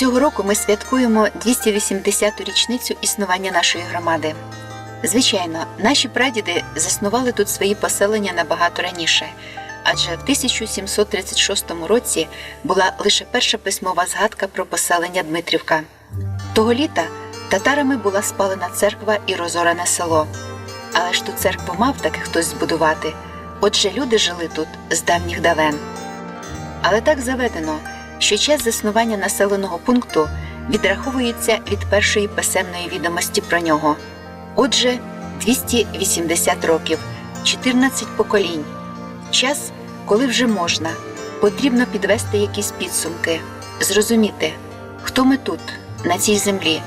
Цього року ми святкуємо 280-ту річницю існування нашої громади. Звичайно, наші прадіди заснували тут свої поселення набагато раніше, адже в 1736 році була лише перша письмова згадка про поселення Дмитрівка. Того літа татарами була спалена церква і розорене село. Але ж ту церкву мав таки хтось збудувати. Отже, люди жили тут з давніх давен. Але так заведено, що час заснування населеного пункту відраховується від першої писемної відомості про нього. Отже, 280 років, 14 поколінь. Час, коли вже можна, потрібно підвести якісь підсумки, зрозуміти, хто ми тут, на цій землі,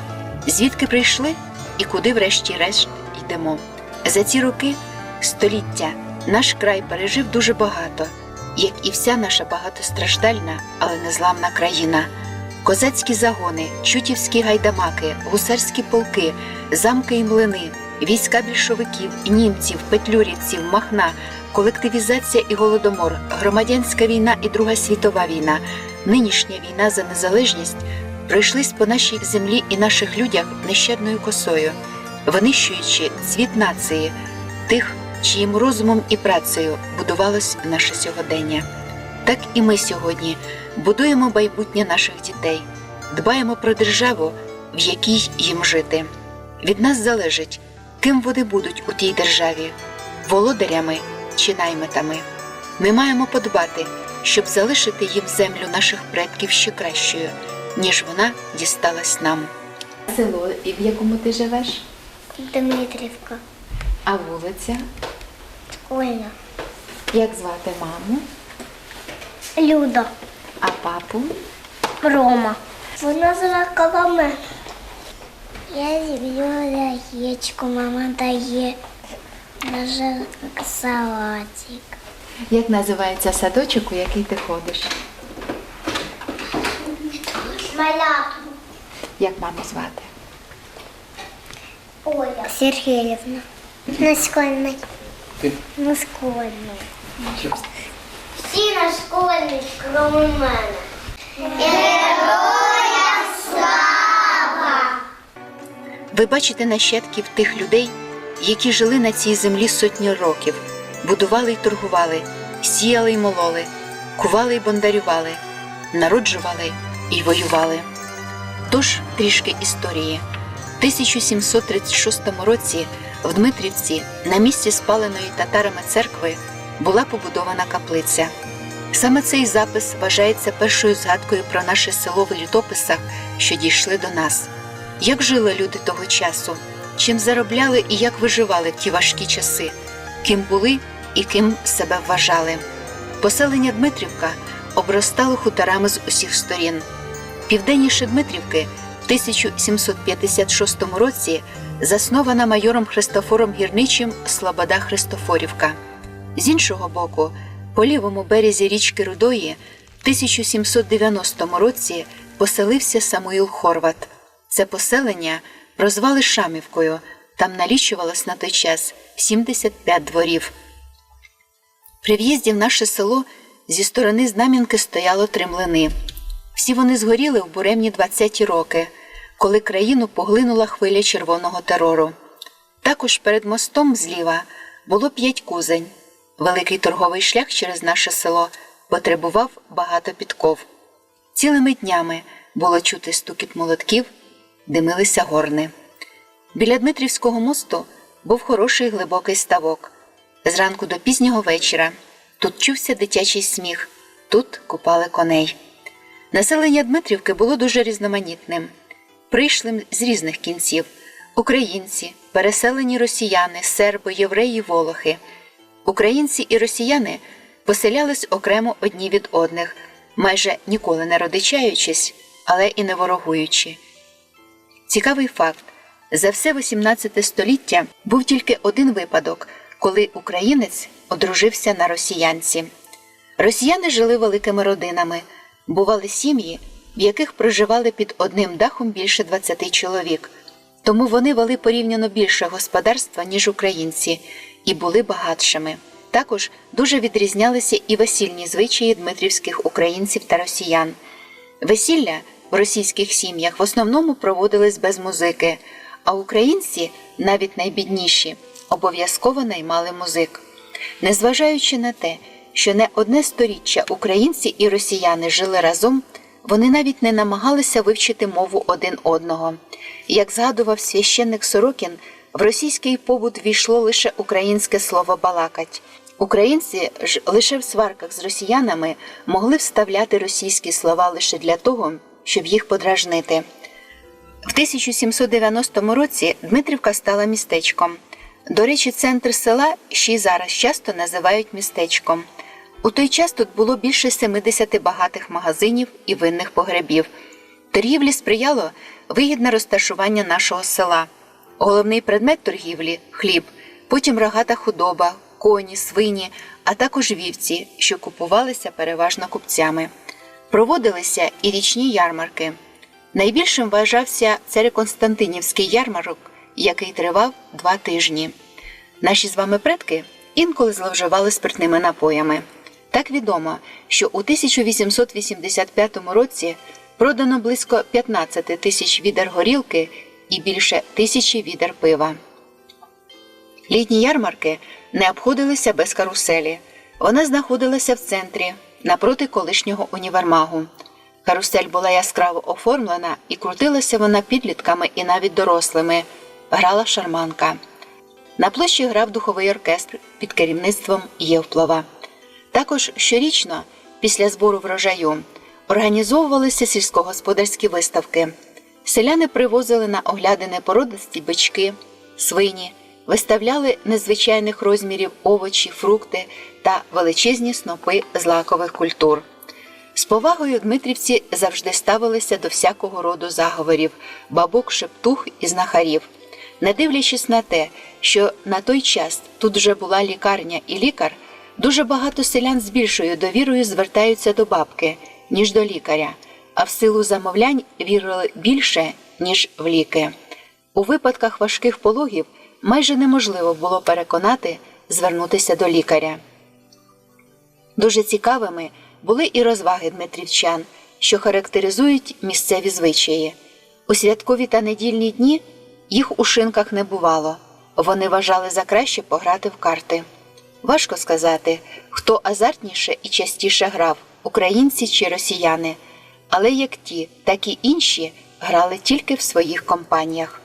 звідки прийшли і куди, врешті-решт, йдемо. За ці роки, століття, наш край пережив дуже багато, як і вся наша багатостраждальна, але незламна країна. Козацькі загони, чутівські гайдамаки, гусарські полки, замки і млини, війська більшовиків, німців, петлюрівців, махна, колективізація і голодомор, громадянська війна і Друга світова війна, нинішня війна за незалежність пройшлись по нашій землі і наших людях нещадною косою, винищуючи цвіт нації, тих, чиїм розумом і працею будувалось наше сьогодення. Так і ми сьогодні будуємо майбутнє наших дітей, дбаємо про державу, в якій їм жити. Від нас залежить, ким вони будуть у тій державі володарями чи наймитами. Ми маємо подбати, щоб залишити їм землю наших предків ще кращою, ніж вона дісталась нам. Село, в якому ти живеш? Дмитрівка. А вулиця? Оля. Як звати маму? Люда. А папу? Рома. Вона зракала мене. Я зіб'ю яєчко, мама дає. Даже салатик. Як називається садочок, у який ти ходиш? Маляту. Як маму звати? Оля. Сергіївна. Наскольний. Ти? Наскольний. Всі на школьні, крім мене. Ви бачите нащадків тих людей, які жили на цій землі сотні років, будували й торгували, сіяли й мололи, кували й бондарювали, народжували і воювали. Тож трішки історії. В 1736 році в Дмитрівці на місці спаленої татарами церкви була побудована каплиця. Саме цей запис вважається першою згадкою про наше село в літописах, що дійшли до нас. Як жили люди того часу, чим заробляли і як виживали в ті важкі часи, ким були і ким себе вважали. Поселення Дмитрівка обростало хуторами з усіх сторін. Південніше Дмитрівки в 1756 році заснована майором Христофором Гірничим Слобода Христофорівка. З іншого боку, по лівому березі річки Рудої в 1790 році поселився Самуїл Хорват. Це поселення прозвали Шамівкою. Там налічувалось на той час 75 дворів. При в'їзді в наше село зі сторони Знам'янки стояло три млини. Всі вони згоріли в буремні 20-ті роки, коли країну поглинула хвиля червоного терору. Також перед мостом зліва було п'ять кузень. Великий торговий шлях через наше село потребував багато підков. Цілими днями було чути стукіт молотків, димилися горни. Біля Дмитрівського мосту був хороший глибокий ставок. Зранку до пізнього вечора тут чувся дитячий сміх, тут купали коней. Населення Дмитрівки було дуже різноманітним, прийшлим з різних кінців українці, переселені росіяни, серби, євреї, волохи. Українці і росіяни поселялись окремо одні від одних, майже ніколи не родичаючись, але і не ворогуючи. Цікавий факт: за все XVIII століття був тільки один випадок, коли українець одружився на росіянці. Росіяни жили великими родинами, бували сім'ї, в яких проживали під одним дахом більше 20 чоловік. Тому вони вели порівняно більше господарства, ніж українці, і були багатшими. Також дуже відрізнялися і весільні звичаї дмитрівських українців та росіян. Весілля в російських сім'ях в основному проводились без музики, а українці, навіть найбідніші, обов'язково наймали музик. Незважаючи на те, що не одне сторіччя українці і росіяни жили разом, вони навіть не намагалися вивчити мову один одного. Як згадував священник Сорокін, в російський побут війшло лише українське слово балакать. Українці ж лише в сварках з росіянами могли вставляти російські слова лише для того, щоб їх подражнити. В 1790 році Дмитрівка стала містечком. До речі, центр села ще й зараз часто називають містечком. У той час тут було більше 70 багатих магазинів і винних погребів. Торгівлі сприяло вигідне розташування нашого села. Головний предмет торгівлі хліб, потім рогата худоба, коні, свині, а також вівці, що купувалися переважно купцями. Проводилися і річні ярмарки. Найбільшим вважався Цареконстантинівський ярмарок, який тривав два тижні. Наші з вами предки інколи зловживали спиртними напоями. Так відомо, що у 1885 році продано близько 15 тисяч відер горілки і більше тисячі відер пива. Літні ярмарки не обходилися без каруселі. Вона знаходилася в центрі, напроти колишнього універмагу. Карусель була яскраво оформлена і крутилася вона підлітками і навіть дорослими. Грала шарманка. На площі грав духовий оркестр під керівництвом Євплова. Також щорічно, після збору врожаю, організовувалися сільськогосподарські виставки. Селяни привозили на оглядини породисті бички, свині, виставляли незвичайних розмірів овочі, фрукти та величезні снопи злакових культур. З повагою дмитрівці завжди ставилися до всякого роду заговорів, бабок, шептух і знахарів. Не дивлячись на те, що на той час тут вже була лікарня і лікар, дуже багато селян з більшою довірою звертаються до бабки, ніж до лікаря, а в силу замовлянь вірили більше, ніж в ліки. У випадках важких пологів майже неможливо було переконати звернутися до лікаря. Дуже цікавими були і розваги дмитрівчан, що характеризують місцеві звичаї. У святкові та недільні дні їх у шинках не бувало. Вони вважали за краще пограти в карти. Важко сказати, хто азартніше і частіше грав українці чи росіяни, але як ті, так і інші грали тільки в своїх компаніях.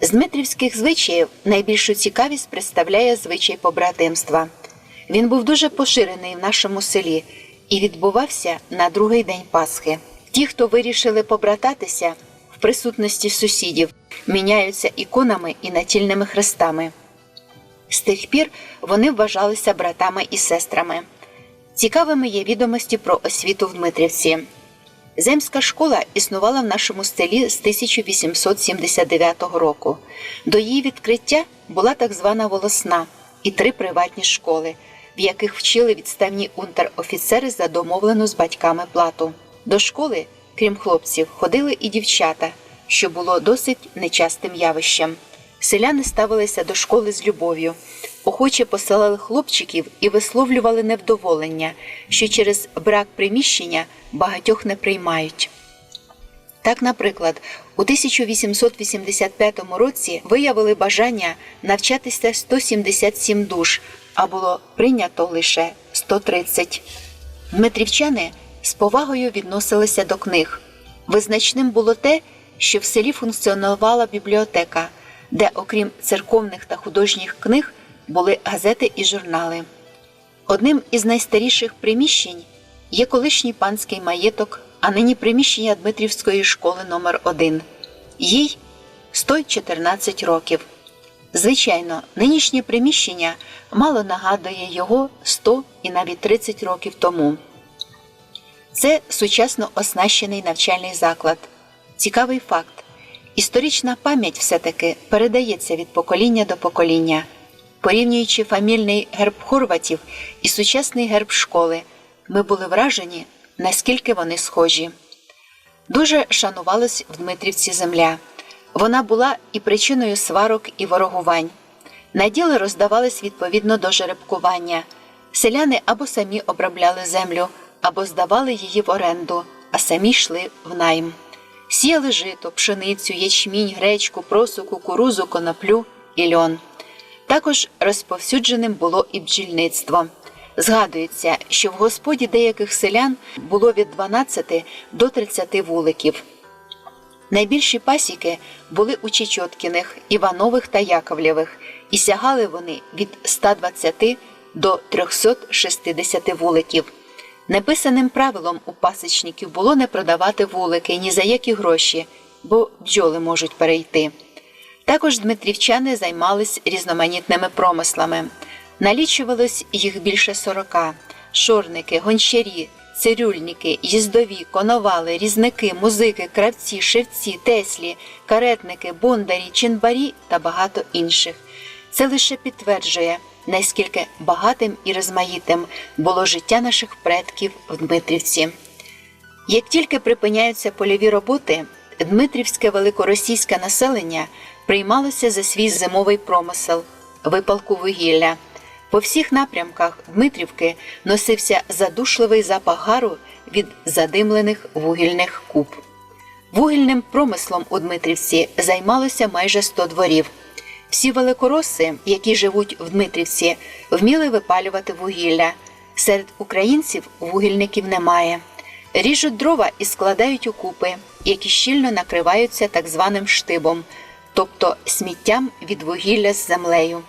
З дмитрівських звичаїв найбільшу цікавість представляє звичай побратимства. Він був дуже поширений в нашому селі і відбувався на другий день Пасхи. Ті, хто вирішили побрататися в присутності сусідів, міняються іконами і натільними хрестами. З тих пір вони вважалися братами і сестрами. Цікавими є відомості про освіту в Дмитрівці. Земська школа існувала в нашому селі з 1879 року. До її відкриття була так звана волосна і три приватні школи, в яких вчили відставні унтер-офіцери за домовлену з батьками плату. До школи, крім хлопців, ходили і дівчата, що було досить нечастим явищем. Селяни ставилися до школи з любов'ю, охоче посилали хлопчиків і висловлювали невдоволення, що через брак приміщення багатьох не приймають. Так, наприклад, у 1885 році виявили бажання навчатися 177 душ, а було прийнято лише 130. Дмитрівчани з повагою відносилися до книг. Визначним було те, що в селі функціонувала бібліотека, де, окрім церковних та художніх книг, були газети і журнали. Одним із найстаріших приміщень є колишній панський маєток, а нині приміщення Дмитрівської школи номер 1 Їй 114 років. Звичайно, нинішнє приміщення мало нагадує його 100 і навіть 30 років тому. Це сучасно оснащений навчальний заклад. Цікавий факт. Історична пам'ять все-таки передається від покоління до покоління. Порівнюючи фамільний герб хорватів і сучасний герб школи, ми були вражені, наскільки вони схожі. Дуже шанувалась в Дмитрівці земля. Вона була і причиною сварок і ворогувань. Наділи роздавались відповідно до жеребкування. Селяни або самі обробляли землю, або здавали її в оренду, а самі йшли в найм. Сіяли жито, пшеницю, ячмінь, гречку, просу, кукурузу, коноплю і льон. Також розповсюдженим було і бджільництво. Згадується, що в господі деяких селян було від 12 до 30 вуликів. Найбільші пасіки були у Чечоткіних, Іванових та Яковлєвих, і сягали вони від 120 до 360 вуликів. Неписаним правилом у пасічників було не продавати вулики ні за які гроші, бо бджоли можуть перейти. Також дмитрівчани займались різноманітними промислами. Налічувалось їх більше сорока: шорники, гончарі, цирюльники, їздові, коновали, різники, музики, кравці, шевці, теслі, каретники, бондарі, чинбарі та багато інших. Це лише підтверджує, наскільки багатим і розмаїтим було життя наших предків в Дмитрівці. Як тільки припиняються польові роботи, дмитрівське великоросійське населення приймалося за свій зимовий промисел випалку вугілля. По всіх напрямках Дмитрівки носився задушливий запах гару від задимлених вугільних куб. Вугільним промислом у Дмитрівці займалося майже 100 дворів. Всі великороси, які живуть в Дмитрівці, вміли випалювати вугілля. Серед українців вугільників немає. Ріжуть дрова і складають у купи, які щільно накриваються так званим штибом, тобто сміттям від вугілля з землею.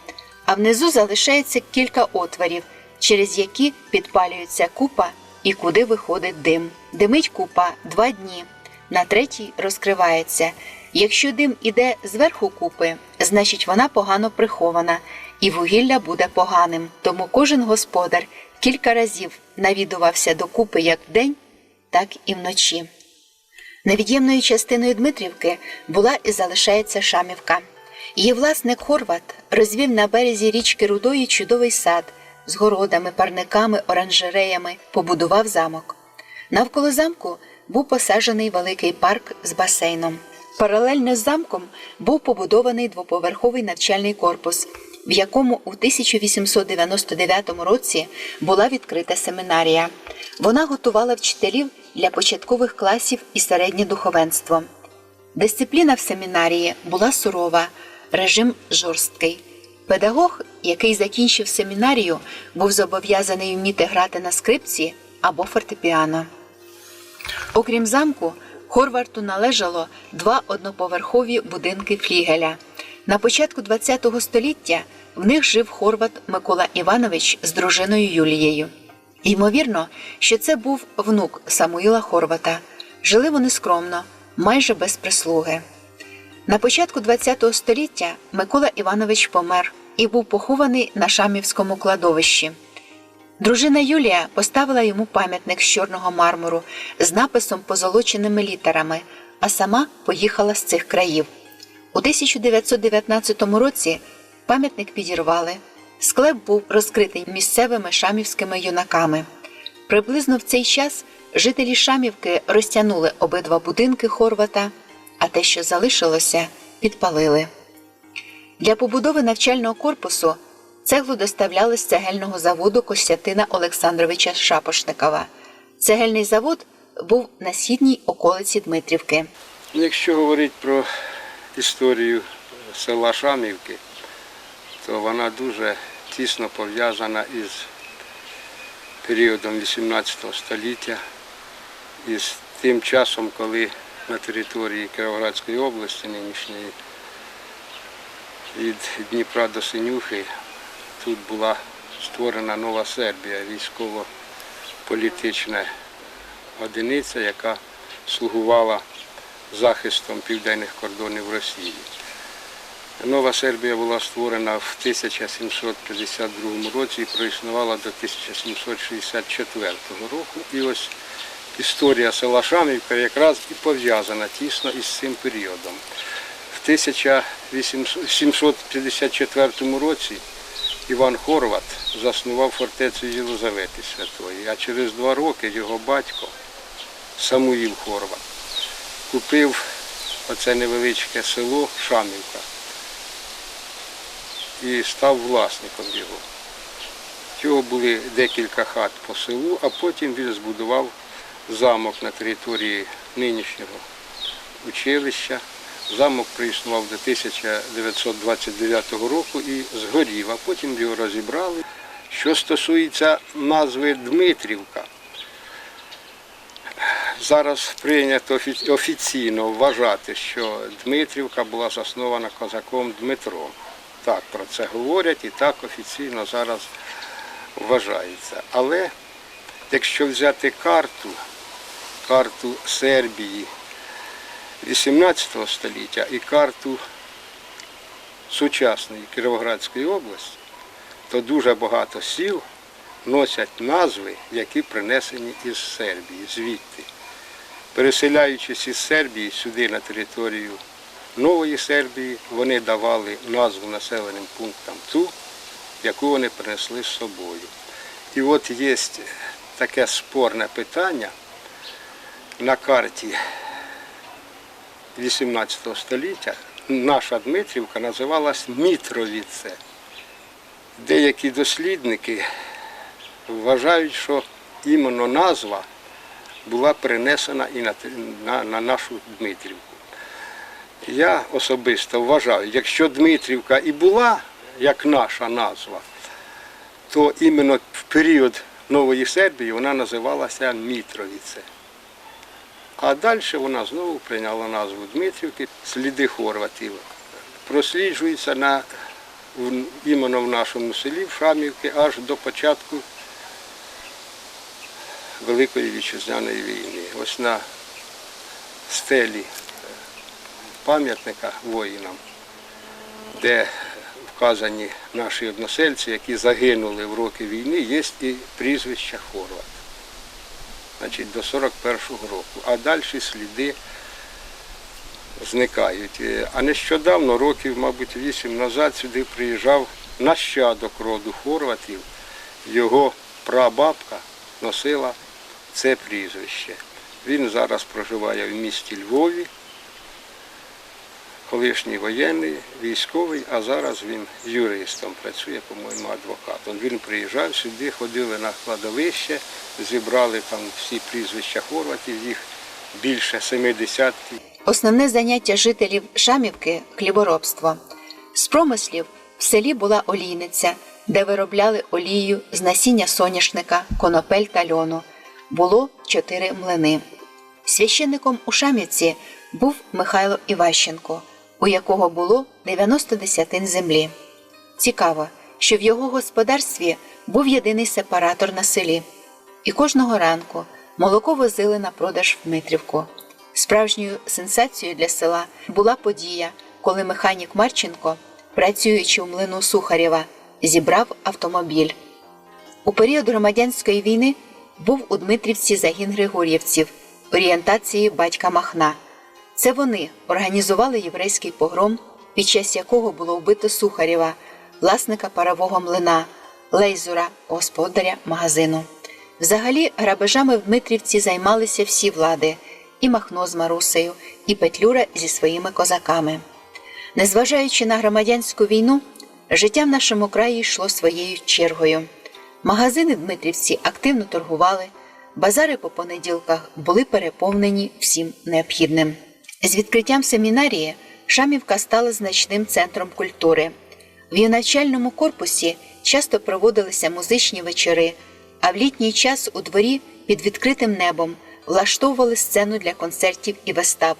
А внизу залишається кілька отворів, через які підпалюється купа і куди виходить дим. Димить купа два дні, на третій розкривається. Якщо дим іде зверху купи, значить вона погано прихована, і вугілля буде поганим. Тому кожен господар кілька разів навідувався до купи як вдень, так і вночі. Невід'ємною частиною Дмитрівки була і залишається Шамівка. Її власник Хорват розвів на березі річки Рудої чудовий сад з городами, парниками, оранжереями, побудував замок. Навколо замку був посаджений великий парк з басейном. Паралельно з замком був побудований двоповерховий навчальний корпус, в якому у 1899 році була відкрита семінарія. Вона готувала вчителів для початкових класів і середнє духовенство. Дисципліна в семінарії була сурова, режим жорсткий. Педагог, який закінчив семінарію, був зобов'язаний вміти грати на скрипці або фортепіано. Окрім замку, Хорварту належало два одноповерхові будинки флігеля. На початку ХХ століття в них жив Хорват Микола Іванович з дружиною Юлією. Ймовірно, що це був внук Самуїла Хорвата. Жили вони скромно, майже без прислуги. На початку ХХ століття Микола Іванович помер і був похований на Шамівському кладовищі. Дружина Юлія поставила йому пам'ятник з чорного мармуру з написом позолоченими літерами, а сама поїхала з цих країв. У 1919 році пам'ятник підірвали. Склеп був розкритий місцевими шамівськими юнаками. Приблизно в цей час жителі Шамівки розтягнули обидва будинки Хорвата, а те, що залишилося, підпалили. Для побудови навчального корпусу цеглу доставляли з цегельного заводу Костянтина Олександровича Шапошникова. Цегельний завод був на східній околиці Дмитрівки. Якщо говорити про історію села Шамівки, то вона дуже тісно пов'язана із періодом 18 століття, із тим часом, коли на території Кіровоградської області нинішньої від Дніпра до Синюхи тут була створена нова Сербія, військово-політична одиниця, яка слугувала захистом південних кордонів Росії. Нова Сербія була створена в 1752 році і проіснувала до 1764 року. І ось історія села Шамівка якраз і пов'язана тісно із цим періодом. В 1754 році Іван Хорват заснував фортецю Єлизавети Святої, а через два роки його батько Самуїл Хорват купив оце невеличке село Шамівка і став власником його. В Його були декілька хат по селу, а потім він збудував замок на території нинішнього училища. Замок проіснував до 1929 року і згорів, а потім його розібрали. Що стосується назви Дмитрівка, зараз прийнято офіційно вважати, що Дмитрівка була заснована козаком Дмитром. Так про це говорять і так офіційно зараз вважається. Але якщо взяти карту, карту Сербії 18 століття і карту сучасної Кіровоградської області, то дуже багато сіл носять назви, які принесені із Сербії, звідти. Переселяючись із Сербії сюди на територію Нової Сербії, вони давали назву населеним пунктам ту, яку вони принесли з собою. І от є таке спорне питання на карті 18 століття. Наша Дмитрівка називалась Мітровіце. Деякі дослідники вважають, що іменно назва була перенесена і на, на, на нашу Дмитрівку. Я особисто вважаю, якщо Дмитрівка і була як наша назва, то іменно в період Нової Сербії вона називалася Мітровіце. А далі вона знову прийняла назву Дмитрівки, сліди хорватів. Просліджуються на, іменно в нашому селі, в Шамівці, аж до початку Великої вітчизняної війни. Ось на стелі пам'ятника воїнам, де вказані наші односельці, які загинули в роки війни, є і прізвища Хорват. Значить, до 41-го року. А далі сліди зникають. Е, А нещодавно, років, мабуть, вісім назад, сюди приїжджав нащадок роду Хорватів. Його прабабка носила це прізвище. Він зараз проживає в місті Львові, колишній воєнний, військовий, а зараз він юристом працює, по-моєму, адвокатом. Він приїжджав сюди, ходили на кладовище, зібрали там всі прізвища хорватів, їх більше семи десятків. Основне заняття жителів Шамівки хліборобство. З промислів в селі була олійниця, де виробляли олію з насіння соняшника, конопель та льону. Було чотири млини. Священником у Шамівці був Михайло Іващенко, у якого було 90 десятин землі. Цікаво, що в його господарстві був єдиний сепаратор на селі. І кожного ранку молоко возили на продаж в Дмитрівку. Справжньою сенсацією для села була подія, коли механік Марченко, працюючи у млину Сухарєва, зібрав автомобіль. У період громадянської війни був у Дмитрівці загін григорівців орієнтації батька Махна. Це вони організували єврейський погром, під час якого було вбито Сухарєва, власника парового млина, Лейзура, господаря магазину. Взагалі, грабежами в Дмитрівці займалися всі влади і Махно з Марусею, і Петлюра зі своїми козаками. Незважаючи на громадянську війну, життя в нашому краї йшло своєю чергою. Магазини Дмитрівці активно торгували, базари по понеділках були переповнені всім необхідним. З відкриттям семінарії Шамівка стала значним центром культури. В її навчальному корпусі часто проводилися музичні вечори, а в літній час у дворі під відкритим небом влаштовували сцену для концертів і вистав.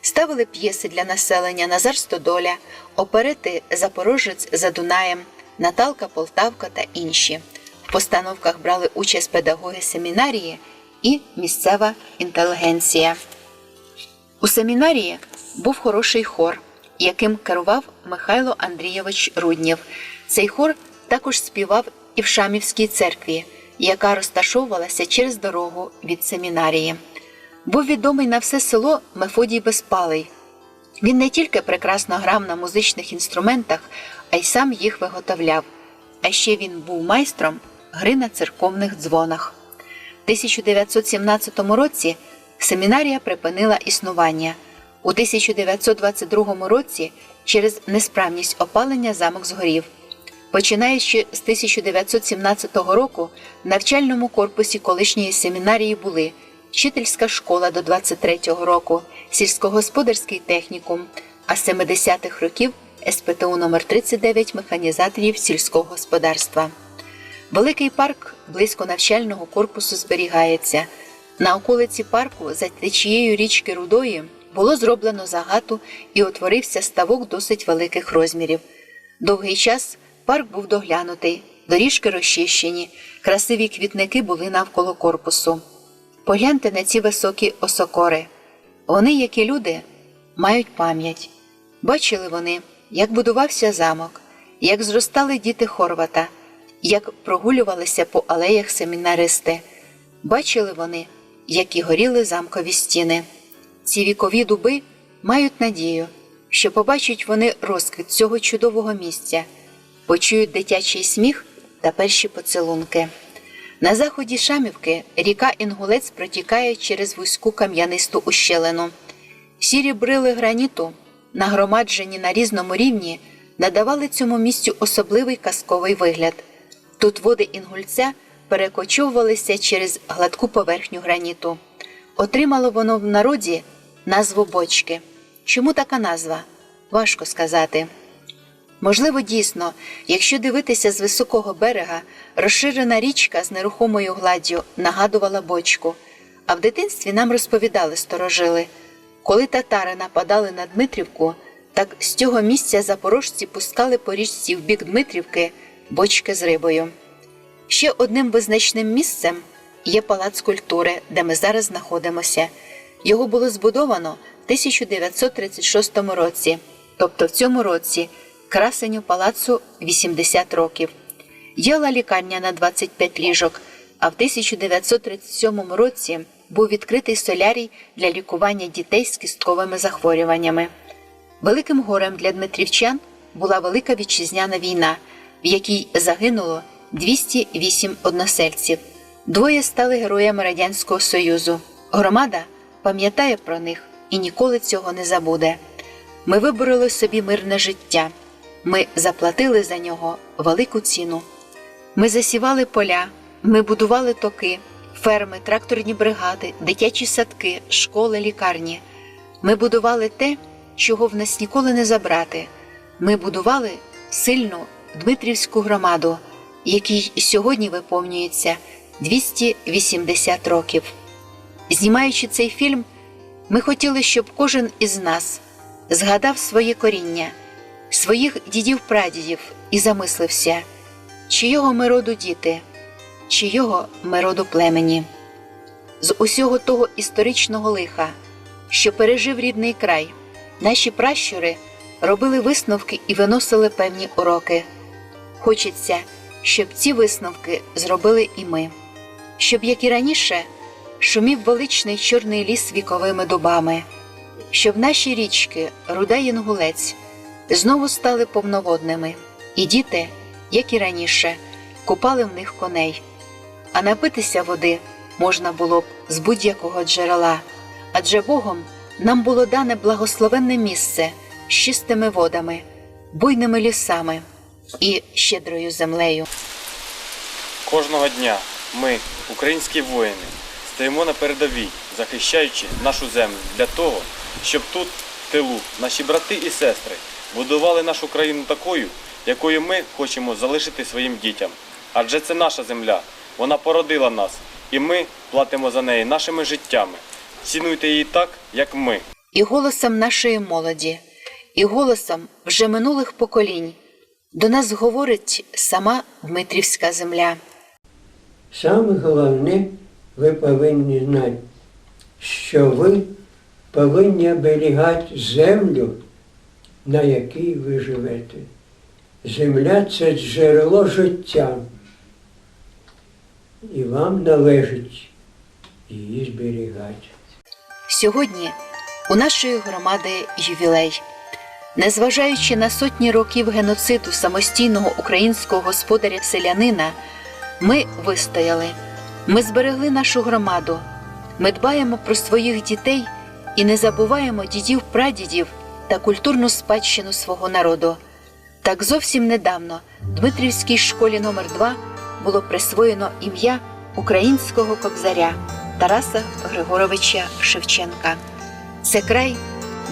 Ставили п'єси для населення Назар Стодоля, оперети Запорожець за Дунаєм, Наталка Полтавка та інші. В постановках брали участь педагоги семінарії і місцева інтелігенція. У семінарії був хороший хор, яким керував Михайло Андрійович Руднєв. Цей хор також співав і в Шамівській церкві, яка розташовувалася через дорогу від семінарії. Був відомий на все село Мефодій Безпалий. Він не тільки прекрасно грав на музичних інструментах, а й сам їх виготовляв. А ще він був майстром гри на церковних дзвонах. В 1917 році семінарія припинила існування. У 1922 році через несправність опалення замок згорів. Починаючи з 1917 року в навчальному корпусі колишньої семінарії були вчительська школа до 23-го року, сільськогосподарський технікум, а з 70-х років СПТУ номер 39 механізаторів сільського господарства. Великий парк близько навчального корпусу зберігається. На околиці парку за течією річки Рудої було зроблено загату і утворився ставок досить великих розмірів. Довгий час парк був доглянутий, доріжки розчищені, красиві квітники були навколо корпусу. Погляньте на ці високі осокори. Вони, як і люди, мають пам'ять. Бачили вони, як будувався замок, як зростали діти Хорвата, як прогулювалися по алеях семінаристи. Бачили вони, як і горіли замкові стіни. Ці вікові дуби мають надію, що побачать вони розквіт цього чудового місця, почують дитячий сміх та перші поцілунки. На заході Шамівки ріка Інгулець протікає через вузьку кам'янисту ущелину. Сірі брили граніту, нагромаджені на різному рівні, надавали цьому місцю особливий казковий вигляд. Тут води інгульця перекочовувалися через гладку поверхню граніту. Отримало воно в народі назву бочки. Чому така назва? Важко сказати. Можливо, дійсно, якщо дивитися з високого берега, розширена річка з нерухомою гладдю нагадувала бочку. А в дитинстві нам розповідали сторожили. Коли татари нападали на Дмитрівку, так з цього місця запорожці пускали по річці в бік Дмитрівки бочки з рибою. Ще одним визначним місцем є палац культури, де ми зараз знаходимося. Його було збудовано в 1936 році, тобто в цьому році красенню палацу 80 років. Діяла лікарня на 25 ліжок, а в 1937 році був відкритий солярій для лікування дітей з кістковими захворюваннями. Великим горем для дмитрівчан була Велика Вітчизняна війна, в якій загинуло 208 односельців. Двоє стали героями Радянського Союзу. Громада пам'ятає про них і ніколи цього не забуде. Ми вибороли собі мирне життя. Ми заплатили за нього велику ціну. Ми засівали поля, ми будували токи, ферми, тракторні бригади, дитячі садки, школи, лікарні. Ми будували те, чого в нас ніколи не забрати. Ми будували сильну Дмитрівську громаду, якій сьогодні виповнюється 280 років. Знімаючи цей фільм, ми хотіли, щоб кожен із нас згадав своє коріння, своїх дідів-прадідів і замислився, чийого ми роду діти, чийого ми роду племені. З усього того історичного лиха, що пережив рідний край, наші пращури робили висновки і виносили певні уроки. Хочеться, щоб ці висновки зробили і ми, щоб, як і раніше, шумів величний чорний ліс віковими дубами, щоб наші річки, руда й інгулець, знову стали повноводними, і діти, як і раніше, купали в них коней. А напитися води можна було б з будь-якого джерела, адже Богом нам було дане благословенне місце з чистими водами, буйними лісами і щедрою землею. Кожного дня ми, українські воїни, стоїмо на передовій, захищаючи нашу землю для того, щоб тут, в тилу, наші брати і сестри будували нашу країну такою, якою ми хочемо залишити своїм дітям. Адже це наша земля, вона породила нас, і ми платимо за неї нашими життями. Цінуйте її так, як ми. і голосом нашої молоді, і голосом вже минулих поколінь до нас говорить сама Дмитрівська земля. Саме головне, ви повинні знати, що ви повинні оберігати землю, на якій ви живете. Земля це джерело життя. І вам належить її зберігати. Сьогодні у нашої громади ювілей. Незважаючи на сотні років геноциду самостійного українського господаря селянина, ми вистояли, ми зберегли нашу громаду, ми дбаємо про своїх дітей і не забуваємо дідів прадідів та культурну спадщину свого народу. Так зовсім недавно Дмитрівській школі номер 2 було присвоєно ім'я українського кобзаря Тараса Григоровича Шевченка. Це край,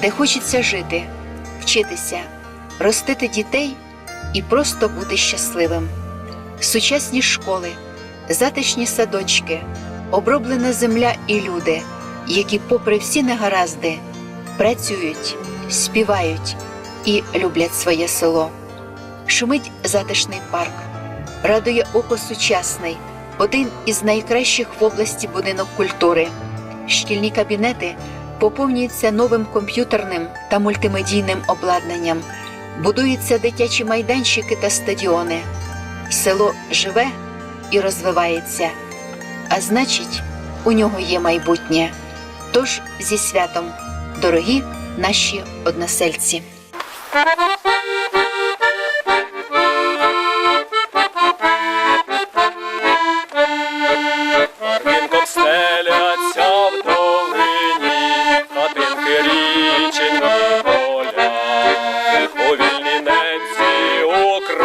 де хочеться жити, вчитися, ростити дітей і просто бути щасливим. Сучасні школи, затишні садочки, оброблена земля і люди, які, попри всі негаразди, працюють, співають і люблять своє село. Шумить затишний парк, радує око сучасний, один із найкращих в області будинок культури. Шкільні кабінети поповнюються новим комп'ютерним та мультимедійним обладнанням, будуються дитячі майданчики та стадіони. Село живе і розвивається, а значить, у нього є майбутнє. Тож зі святом, дорогі наші односельці. Ненці